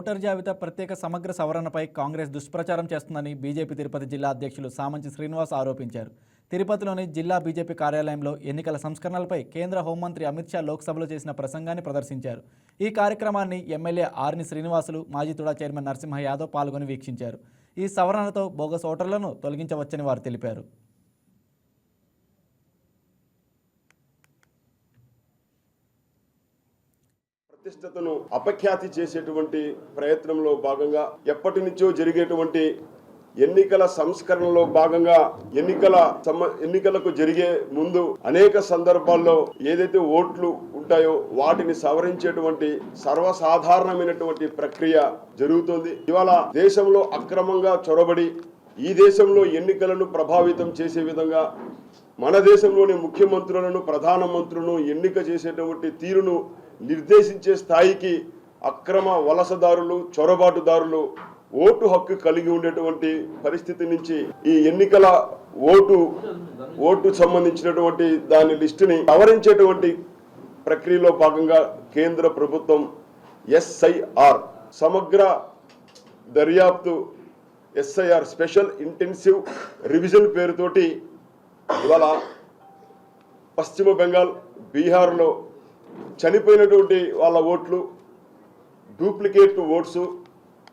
Voter జాబితా ప్రత్యేక సమగ్ర సవరణపై కాంగ్రెస్ దుష్ప్రచారం చేస్తుందని బీజేపీ తిరుపతి జిల్లా అధ్యక్షులు సామంచి శ్రీనివాస్ ఆరోపించారు. తిరుపతిలోని జిల్లా బీజేపీ కార్యాలయంలో ఎన్నికల సంస్కరణలపై కేంద్ర హోంమంత్రి అమిత్ షా లోక్సభలో చేసిన ప్రసంగాన్ని ప్రదర్శించారు. ఈ కార్యక్రమాన్ని ఎమ్మెల్యే ఆర్ని శ్రీనివాసులు మాజీ తుడా చైర్మన్ నరసింహ యాదవ్ పాల్గొని వీక్షించారు. ఈ సవరణతో బోగస్ ఓటర్లను తొలగించవచ్చని వారు తెలిపారు. ప్రతిష్టతను అపఖ్యాతి చేసేటువంటి ప్రయత్నంలో భాగంగా ఎప్పటి నుంచో జరిగేటువంటి ఎన్నికల సంస్కరణలో భాగంగా ఎన్నికల సమ ఎన్నికలకు జరిగే ముందు అనేక సందర్భాల్లో ఏదైతే ఓట్లు ఉంటాయో వాటిని సవరించేటువంటి సర్వసాధారణమైనటువంటి ప్రక్రియ జరుగుతుంది. ఇవాళ దేశంలో అక్రమంగా చొరబడి ఈ దేశంలో ఎన్నికలను ప్రభావితం చేసే విధంగా మన దేశంలోని ముఖ్యమంత్రులను ప్రధానమంత్రులను ఎన్నిక చేసేటువంటి తీరును నిర్దేశించే స్థాయికి అక్రమ వలసదారులు చొరబాటుదారులు ఓటు హక్కు కలిగి ఉండేటువంటి పరిస్థితి నుంచి ఈ ఎన్నికల ఓటు ఓటు సంబంధించినటువంటి దాని లిస్టుని సవరించేటువంటి ప్రక్రియలో భాగంగా కేంద్ర ప్రభుత్వం ఎస్ఐఆర్ సమగ్ర దర్యాప్తు ఎస్ఐఆర్ స్పెషల్ ఇంటెన్సివ్ రివిజన్ పేరుతోటి ఇవాళ పశ్చిమ బెంగాల్ బీహార్లో చనిపోయినటువంటి వాళ్ళ ఓట్లు డూప్లికేట్ ఓట్స్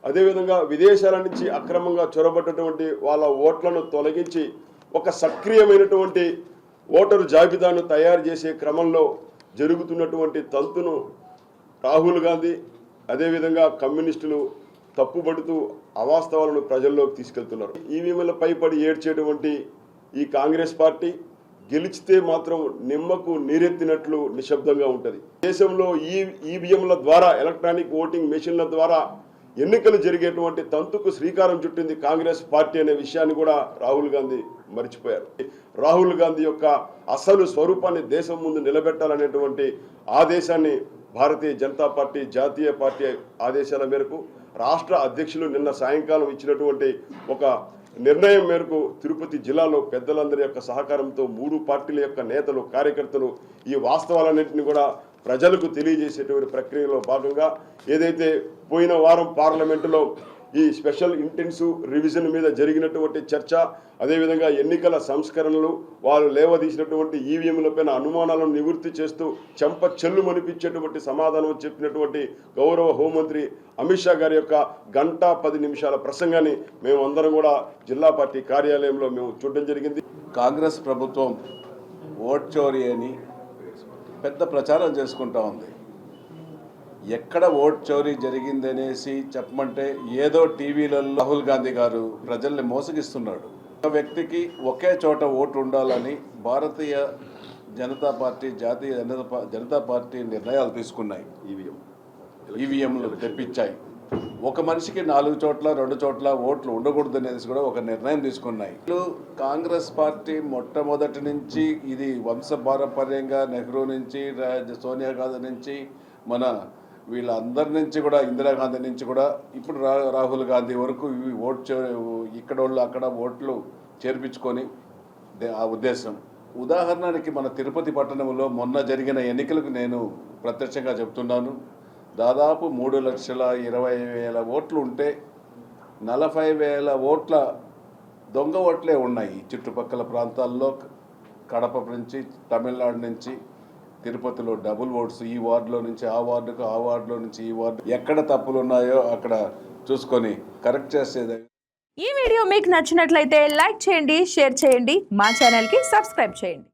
అదేవిధంగా విదేశాల నుంచి అక్రమంగా చొరబడ్డటువంటి వాళ్ళ ఓట్లను తొలగించి ఒక సక్రియమైనటువంటి ఓటరు జాబితాను తయారు చేసే క్రమంలో జరుగుతున్నటువంటి తంతును రాహుల్ గాంధీ అదేవిధంగా కమ్యూనిస్టులు తప్పుబడుతూ అవాస్తవాలను ప్రజల్లోకి తీసుకెళ్తున్నారు. ఈవీఎంలపై పడి ఏడ్చేటువంటి ఈ కాంగ్రెస్ పార్టీ గెలిచితే మాత్రం నిమ్మకు నీరెత్తినట్లు నిశ్శబ్దంగా ఉంటుంది. దేశంలో ఈ ఈవీఎంల ద్వారా ఎలక్ట్రానిక్ ఓటింగ్ మెషిన్ల ద్వారా ఎన్నికలు జరిగేటువంటి తంతుకు శ్రీకారం చుట్టింది కాంగ్రెస్ పార్టీ అనే విషయాన్ని కూడా రాహుల్ గాంధీ మర్చిపోయారు. రాహుల్ గాంధీ యొక్క అసలు స్వరూపాన్ని దేశం ముందు నిలబెట్టాలనేటువంటి ఆదేశాన్ని భారతీయ జనతా పార్టీ జాతీయ పార్టీ ఆదేశాల మేరకు రాష్ట్ర అధ్యక్షులు నిన్న సాయంకాలం ఇచ్చినటువంటి ఒక నిర్ణయం మేరకు తిరుపతి జిల్లాలో పెద్దలందరి యొక్క సహకారంతో మూడు పార్టీల యొక్క నేతలు కార్యకర్తలు ఈ వాస్తవాలన్నింటినీ కూడా ప్రజలకు తెలియజేసేటువంటి ప్రక్రియలో భాగంగా ఏదైతే పోయిన వారం పార్లమెంటులో ఈ స్పెషల్ ఇంటెన్సివ్ రివిజన్ మీద జరిగినటువంటి చర్చ అదేవిధంగా ఎన్నికల సంస్కరణలు వారు లేవదీసినటువంటి ఈవీఎంలపైన అనుమానాలను నివృత్తి చేస్తూ చెంప చెల్లు మనిపించేటువంటి సమాధానం చెప్పినటువంటి గౌరవ హోంమంత్రి అమిత్ షా గారి యొక్క గంట పది నిమిషాల ప్రసంగాన్ని మేము అందరం కూడా జిల్లా పార్టీ కార్యాలయంలో మేము చూడడం జరిగింది. కాంగ్రెస్ ప్రభుత్వం ఓట్ చోరీ అని పెద్ద ప్రచారం చేసుకుంటా ఉంది. ఎక్కడ ఓట్ చోరీ జరిగిందనేసి చెప్పమంటే ఏదో టీవీలలో రాహుల్ గాంధీ గారు ప్రజల్ని మోసగిస్తున్నాడు. ఒక వ్యక్తికి ఒకే చోట ఓటు ఉండాలని భారతీయ జనతా పార్టీ జాతీయ జనతా జనతా పార్టీ నిర్ణయాలు తీసుకున్నాయి. ఈవీఎం. ఈవీఎంలు తెప్పించాయి. ఒక మనిషికి నాలుగు చోట్ల రెండు చోట్ల ఓట్లు ఉండకూడదు అనేసి కూడా ఒక నిర్ణయం తీసుకున్నాయి. కాంగ్రెస్ పార్టీ మొట్టమొదటి నుంచి ఇది వంశపారపర్యంగా నెహ్రూ నుంచి సోనియా గాంధీ నుంచి మన వీళ్ళందరి నుంచి కూడా ఇందిరాగాంధీ నుంచి కూడా ఇప్పుడు రా రాహుల్ గాంధీ వరకు ఇవి ఓట్ చే- ఇక్కడ వాళ్ళు అక్కడ ఓట్లు చేర్పించుకొని ఆ ఉద్దేశం. ఉదాహరణకి మన తిరుపతి పట్టణంలో మొన్న జరిగిన ఎన్నికలకు నేను ప్రత్యక్షంగా చెప్తున్నాను. దాదాపు మూడు లక్షల ఇరవై వేల ఓట్లు ఉంటే నలభై వేల ఓట్ల దొంగ ఓట్లే ఉన్నాయి చుట్టుపక్కల ప్రాంతాల్లో కడప నుంచి తమిళనాడు నుంచి. తిరుపతిలో డబుల్ ఓట్స్ ఈ వార్డులో నుంచి ఆ వార్డుకు ఆ వార్డులో నుంచి ఈ వార్డు ఎక్కడ తప్పులు ఉన్నాయో అక్కడ చూసుకొని కరెక్ట్ చేసేది. ఈ వీడియో మీకు నచ్చినట్లయితే లైక్ చేయండి షేర్ చేయండి మా ఛానల్కి సబ్స్క్రైబ్ చేయండి.